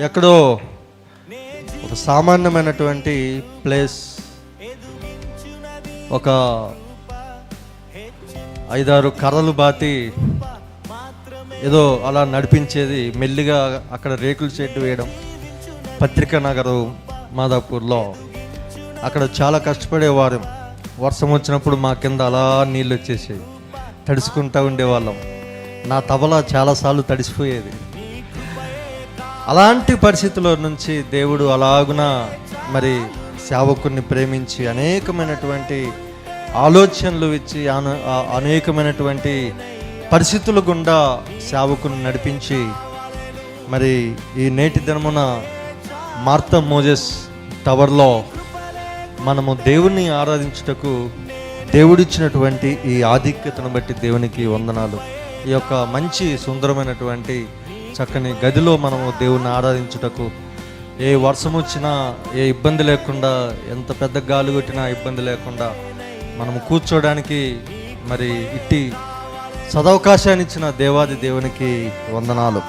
ఎక్కడో ఒక సామాన్యమైనటువంటి ప్లేస్ ఒక ఐదారు కర్రలు బాతి ఏదో అలా నడిపించేది మెల్లిగా అక్కడ రేకుల చెట్టు వేయడం పత్రికా నగరు మాదాపూర్లో. అక్కడ చాలా కష్టపడేవారు. వర్షం వచ్చినప్పుడు మా కింద అలా నీళ్ళు వచ్చేసాయి తడుచుకుంటూ ఉండేవాళ్ళం. నా తబలా చాలాసార్లు తడిసిపోయేది. అలాంటి పరిస్థితుల నుంచి దేవుడు అలాగున మరి సేవకుని ప్రేమించి అనేకమైనటువంటి ఆలోచనలు ఇచ్చి అనేకమైనటువంటి పరిస్థితుల గుండా సేవకుని నడిపించి మరి ఈ నేటి దినమున మార్త మోజెస్ టవర్లో మనము దేవుణ్ణి ఆరాధించుటకు దేవుడిచ్చినటువంటి ఈ ఆధిక్యతను బట్టి దేవునికి వందనాలు. ఈ యొక్క మంచి సుందరమైనటువంటి చక్కని గదిలో మనము దేవుణ్ణి ఆరాధించుటకు ఏ వర్షం వచ్చినా ఏ ఇబ్బంది లేకుండా ఎంత పెద్ద గాలి కొట్టినా ఇబ్బంది లేకుండా మనము కూర్చోడానికి మరి ఇట్టి సదవకాశాన్ని ఇచ్చిన దేవాది దేవునికి వందనాలు.